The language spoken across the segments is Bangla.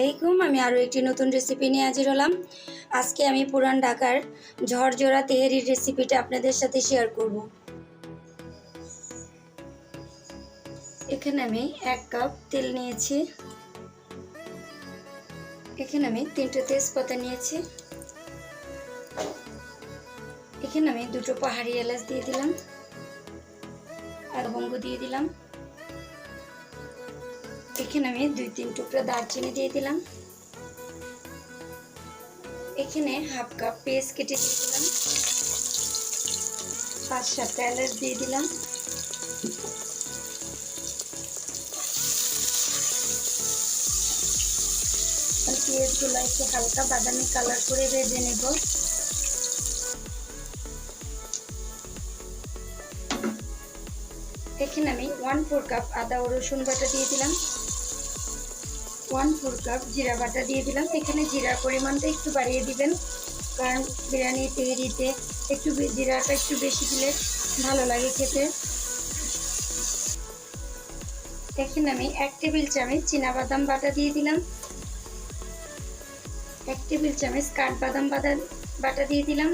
আলাইকুম, আমি আরও একটি নতুন রেসিপি নিয়ে হাজির হলাম। আজকে আমি পুরান ঢাকার ঝরঝরা তেহেরির রেসিপিটা আপনাদের সাথে শেয়ার করব। এখানে আমি এক কাপ তেল নিয়েছি। এখানে আমি তিনটে তেজপাতা নিয়েছি। এখানে আমি দুটো পাহাড়ি এলাচ দিয়ে দিলাম। আর লবঙ্গ দিয়ে দিলাম। এখানে আমি দুই, তিন টুকরা দারচিনি দিয়ে দিলাম। এখানে হাফ কাপ পেস্ট কেটে দিয়ে দিলাম। পাঁচ সাতটা এলাচ দিয়ে দিলাম। পেঁয়াজগুলো একটু হালকা বাদামি কালার করে ভেজে নেব। এখানে আমি ওয়ান ফোর কাপ আদা ও রসুন বাটা দিয়ে দিলাম। ওয়ান ফোর কাপ জিরা বাটা দিয়ে দিলাম। এখানে জিরার পরিমাণটা একটু বাড়িয়ে দিবেন। কারণ বিরিয়ানি তেহরিতে একটু জিরাটা একটু বেশি দিলে ভালো লাগে খেতে। এখানে আমি এক টেবিল চামচ বাদাম বাটা দিয়ে দিলাম। এক টেবিল চামচ কাঠবাদাম বাদা বাটা দিয়ে দিলাম।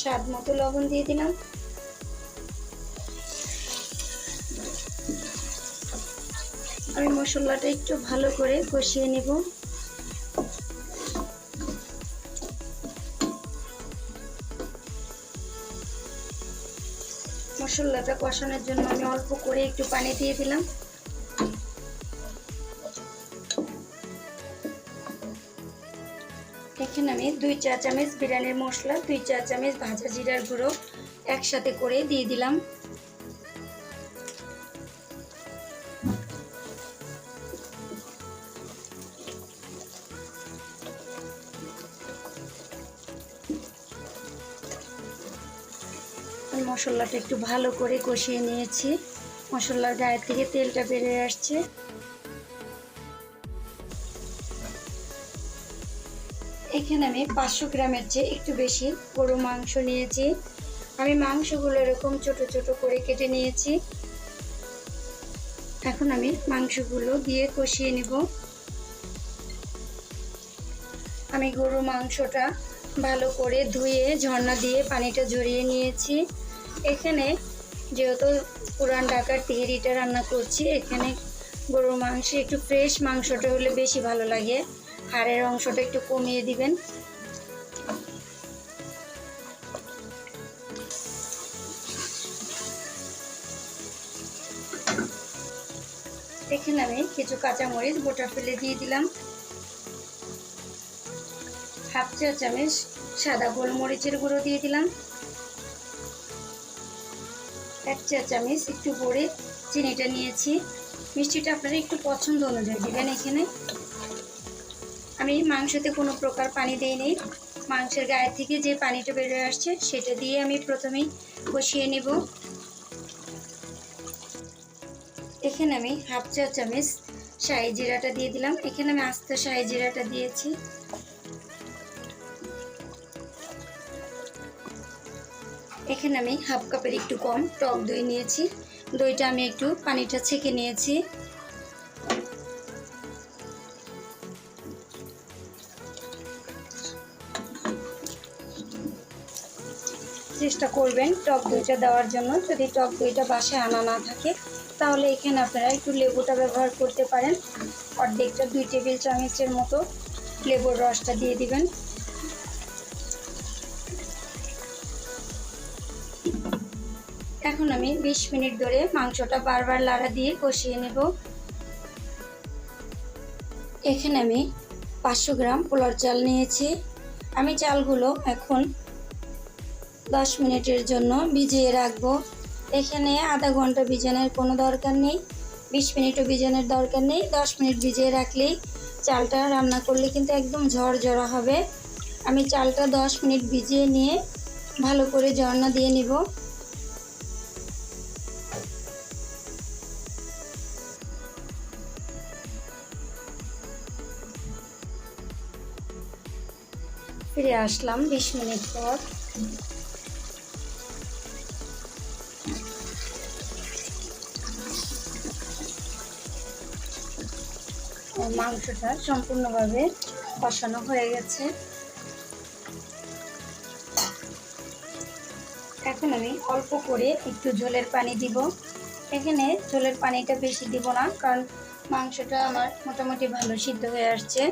স্বাদ মতো লবণ দিয়ে দিলাম। আমি মশলাটা একটু ভালো করে কষিয়ে নেব। মশলাটা কষানোর জন্য আমি অল্প করে একটু পানি দিয়ে দিলাম। এখানে আমি দুই চা চামচ বিরিয়ানির মশলা, দুই চা চামচ ভাজা জিরার গুঁড়ো একসাথে করে দিয়ে দিলাম। মশলাটা একটু ভালো করে কষিয়ে নিয়েছি। মশলার গায়ের থেকে তেলটা বেরিয়ে আসছে। এখানে আমি পাঁচশো গ্রামের চেয়ে একটু বেশি গরু মাংস নিয়েছি। আমি মাংসগুলো এরকম ছোট ছোট করে কেটে নিয়েছি। এখন আমি মাংসগুলো দিয়ে কষিয়ে নেব। আমি গরু মাংসটা ভালো করে ধুয়ে ঝর্ণা দিয়ে পানিটা ঝরিয়ে নিয়েছি। এখানে যেহেতু পুরান ঢাকার তিহিরিটা রান্না করছি, এখানে গরুর মাংস, একটু ফ্রেশ মাংসটা হলে বেশি ভালো লাগে। হাড়ের অংশটা একটু কমিয়ে দিবেন। এখানে আমি কিছু কাঁচামরিচ, গোটা ফেলে দিয়ে দিলাম। হাফ চা চামচ সাদা গোলমরিচের গুঁড়ো দিয়ে দিলাম। এক চা চামচ, একটু পরে চিনিটা নিয়েছি। মিষ্টিটা আপনারা একটু পছন্দ অনুযায়ী দেবেন এখানে। আমি মাংসতে কোনো প্রকার পানি দিইনি। মাংসের গায়ে থেকে যে পানিটা বেরিয়ে আসছে, সেটা দিয়ে আমি প্রথমেই কষিয়ে নেব। এখানে আমি হাফ চা চামচ শাহি জিরাটা দিয়ে দিলাম। এখানে আমি আস্ত শাহি জিরাটা দিয়েছি। এখানে আমি হাফ কাপের একটু কম টক দই নিয়েছি। দইটা আমি একটু পানিটা ছেঁকে নিয়েছি। চেষ্টা করবেন টক দইটা দেওয়ার জন্য। যদি টক দইটা বাসায় আনা না থাকে, তাহলে এখানে আপনারা একটু লেবুটা ব্যবহার করতে পারেন। অর্ধেকটা দুই টেবিল চামচের মতো লেবুর রসটা দিয়ে দিবেন। এখন আমি ২০ মিনিট ধরে মাংসটা বারবার লাড়া দিয়ে কষিয়ে নেব। এখানে আমি পাঁচশো গ্রাম পোলার চাল নিয়েছি। আমি চালগুলো এখন দশ মিনিটের জন্য ভিজিয়ে রাখব। এখানে আধা ঘণ্টা ভিজানোর কোনো দরকার নেই। বিশ মিনিটও ভিজানোর দরকার নেই। দশ মিনিট ভিজিয়ে রাখলেই চালটা রান্না করলে কিন্তু একদম ঝরঝরা হবে। আমি চালটা দশ মিনিট ভিজিয়ে নিয়ে ভালো করে ঝর্ণা দিয়ে নিব। ফিরে আসলাম বিশ মিনিট পর। মাংসটা সম্পূর্ণভাবে কষানো হয়ে গেছে। এখন আমি অল্প করে একটু ঝোলের পানি দিব। এখানে ঝোলের পানিটা বেশি দিব না, কারণ মাংসটা আমার মোটামুটি ভালো সিদ্ধ হয়ে আসছে।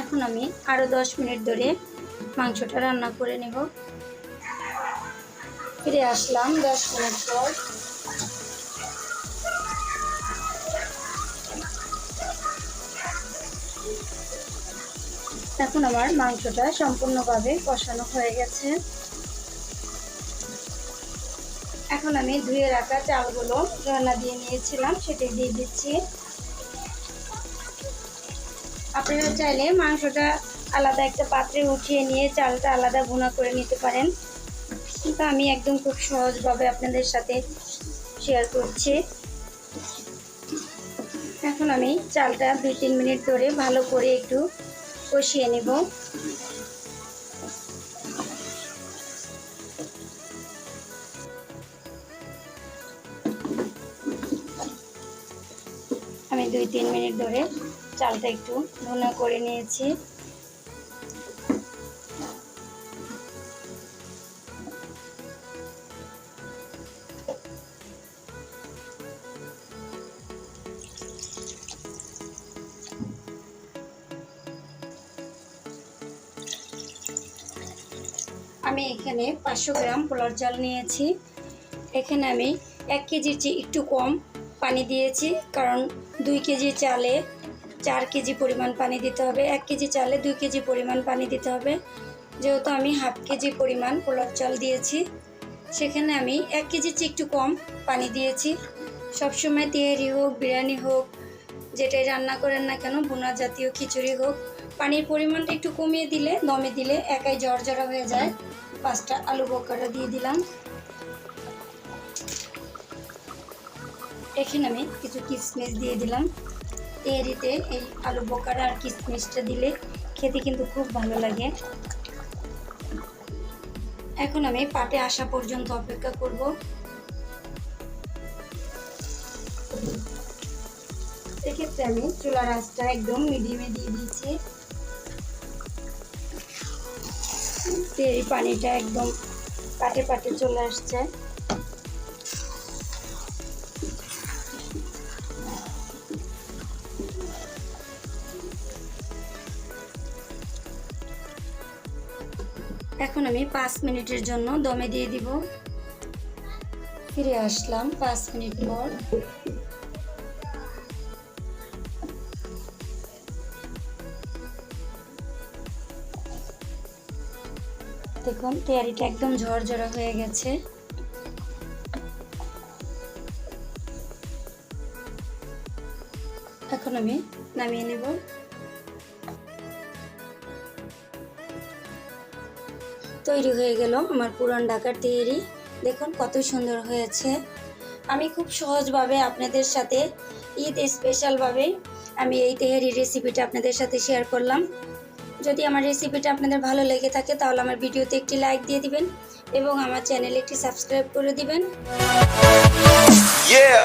এখন আমি আরও দশ মিনিট ধরে মাংসটা রান্না করে নেব। ফিরে আসলাম দশ মিনিট পর। এখন আমার মাংসটা সম্পূর্ণভাবে কষানো হয়ে গেছে। এখন আমি ধুয়ে রাখা চালগুলো রান্না দিয়ে নিয়েছিলাম সেটি দিয়ে দিচ্ছি। আপনারা চাইলে মাংসটা আলাদা একটা পাত্রে উঠিয়ে নিয়ে চালটা আলাদা ভুনা করে নিতে পারেন। কিন্তু আমি একদম খুব সহজভাবে আপনাদের সাথে শেয়ার করছি। এখন আমি চালটা দুই তিন মিনিট ধরে ভালো করে একটু কষিয়ে নেব। আমি দুই তিন মিনিট ধরে চালটা একটু ভুনা করে নিয়েছি। আমি এখানে পাঁচশো গ্রাম পোলার চাল নিয়েছি। এখানে আমি এক কেজির চেয়ে একটু কম পানি দিয়েছি, কারণ দুই কেজি চালে চার কেজি পরিমাণ পানি দিতে হবে, এক কেজি চালে দুই কেজি পরিমাণ পানি দিতে হবে। যেহেতু আমি হাফ কেজি পরিমাণ পোলার চাল দিয়েছি, সেখানে আমি এক কেজির চেয়ে একটু কম পানি দিয়েছি। সবসময় তেহারি হোক, বিরিয়ানি হোক, যেটাই রান্না করেন না কেন বোনা জাতীয় খিচুড়ি হোক, পানির পরিমাণটা একটু কমিয়ে দিলে, দমে দিলে একাই জর্জরা হয়ে যায়। পাঁচটা আলু বকাটা দিয়ে দিলাম। এখানে আমি কিছু কিশমিশ দিয়ে দিলাম। তেহারিতে এই আলু বকারা আর কিশমিশটা দিলে খেতে কিন্তু খুব ভালো লাগে। এখন আমি পাটে আসা পর্যন্ত অপেক্ষা করব। এক্ষেত্রে আমি চুলার আঁচটা একদম মিডিয়ামে দিয়ে দিয়েছি। এই পানিটা একদম পাটে পাটে চলে আসছে। এখন আমি পাঁচ মিনিটের জন্য দমে দিয়ে দিব। ফিরে আসলাম পাঁচ মিনিট পর। দেখুন তৈরিটা একদম ঝরঝরা হয়ে গেছে। এখন আমি নামিয়ে নেব। তৈরি হয়ে গেল আমার পুরান ঢাকার তৈরি। দেখুন কত সুন্দর হয়েছে। আমি খুব সহজভাবে আপনাদের সাথে ঈদ স্পেশালভাবে আমি এই তেহারি রেসিপিটা আপনাদের সাথে শেয়ার করলাম। যদি আমার রেসিপিটা আপনাদের ভালো লেগে থাকে, তাহলে আমার ভিডিওতে একটি লাইক দিয়ে দিবেন এবং আমার চ্যানেলে একটি সাবস্ক্রাইব করে দিবেন। Yeah.